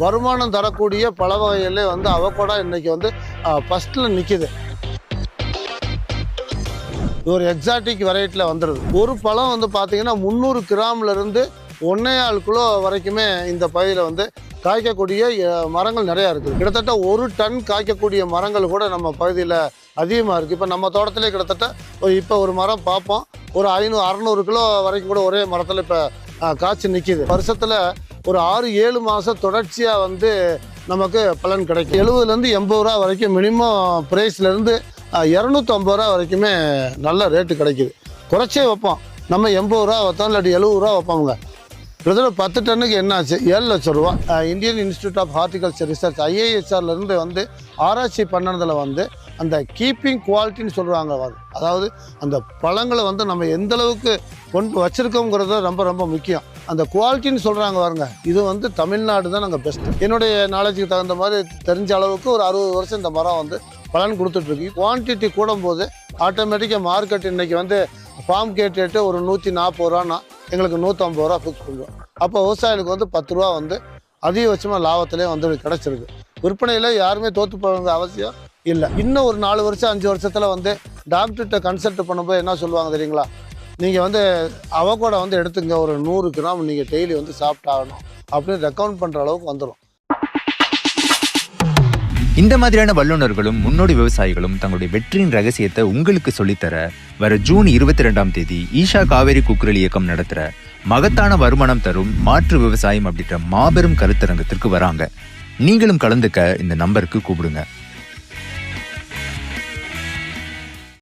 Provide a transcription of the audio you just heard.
வருமானம் தரக்கூடிய பழ வகையிலே வந்து அவகோடா இன்றைக்கி வந்து ஃபஸ்ட்டில் நிற்கிது இது ஒரு எக்ஸாட்டிக் வெரைட்டியில் வந்துடுது ஒரு பழம் வந்து பார்த்திங்கன்னா முந்நூறு கிராம்லேருந்து இருந்து கிலோ வரைக்குமே இந்த பகுதியில் வந்து காய்க்கக்கூடிய மரங்கள் நிறையா இருக்குது. கிட்டத்தட்ட ஒரு டன் காய்க்கக்கூடிய மரங்கள் கூட நம்ம பகுதியில் அதிகமாக இருக்குது இப்போ நம்ம தோட்டத்திலே கிட்டத்தட்ட ஒரு இப்போ ஒரு மரம் பார்ப்போம் ஒரு ஐநூறு அறநூறு கிலோ வரைக்கும் கூட ஒரே மரத்தில் இப்போ காய்ச்சி நிற்கிது வருஷத்தில் ஒரு ஆறு ஏழு மாதம் தொடர்ச்சியாக வந்து நமக்கு பலன் கிடைக்கும். எழுபதுலேருந்து எண்பது ரூபா வரைக்கும் மினிமம் ப்ரைஸ்லேருந்து இரநூத்தம்பது ரூபா வரைக்குமே நல்ல ரேட்டு கிடைக்கிது. குறைச்சே வைப்போம். நம்ம எண்பது ரூபா வைத்தோம் இல்லாட்டி எழுபது ரூபா வைப்போங்க கிட்டத்தட்ட பத்து டன்னுக்கு என்னாச்சு ஏழு லட்சம் ரூபா. Indian institute of horticulture research ஐஏஎஸ்ஆர்லேருந்து வந்து ஆராய்ச்சி பண்ணதில் வந்து அந்த கீப்பிங் குவாலிட்டின்னு சொல்கிறாங்க அதாவது அந்த பழங்களை வந்து நம்ம எந்த அளவுக்கு கொண்டு வச்சுருக்கோங்கிறது ரொம்ப ரொம்ப முக்கியம். அந்த குவாலிட்டின்னு சொல்கிறாங்க பாருங்க இது வந்து தமிழ்நாடு தான் நாங்கள் பெஸ்ட் என்னுடைய நாலேஜுக்கு தகுந்த மாதிரி தெரிஞ்ச அளவுக்கு ஒரு அறுபது வருஷம் இந்த மரம் வந்து பலன் கொடுத்துட்ருக்கு குவான்டிட்டி கூடும்போது ஆட்டோமேட்டிக்காக மார்க்கெட் இன்னைக்கு வந்து ஃபார்ம் கேட் ரேட்டு ஒரு நூற்றி நாற்பது ரூபான்னா எங்களுக்கு நூற்றம்பது ரூபா ஃபிக்ஸ் பண்ணுவோம் அப்போ விவசாயிகளுக்கு வந்து பத்து ரூபா வந்து அதிகபட்சமாக லாபத்திலே வந்து கிடச்சிருக்கு. விற்பனையில் யாருமே தோற்று போக அவசியம் இல்லை. இன்னும் ஒரு நாலு வருஷம் அஞ்சு வருஷத்தில் வந்து டாக்டர்கிட்ட கன்சல்ட் பண்ணும்போது என்ன சொல்லுவாங்க தெரியுங்களா? நீங்கள் வந்து அவகோடா வந்து எடுத்துங்க ஒரு நூறு கிராம் நீங்கள் டெய்லி வந்து சாப்பிட்டாகணும். அப்படின்னு ரெக்கமெண்ட் பண்ணுற அளவுக்கு வந்துடும் இந்த மாதிரியான வல்லுநர்களும் முன்னோடி விவசாயிகளும் தங்களுடைய வெற்றியின் ரகசியத்தை உங்களுக்கு சொல்லித்தர வர ஜூன் இருபத்தி ரெண்டாம் தேதி ஈஷா காவேரி குக்குரல் இயக்கம் நடத்துற மகத்தான வருமானம் தரும் மாற்று விவசாயம் அப்படின்ற மாபெரும் கருத்தரங்கத்திற்கு வராங்க. நீங்களும் கலந்துக்க இந்த நம்பருக்கு கூப்பிடுங்க.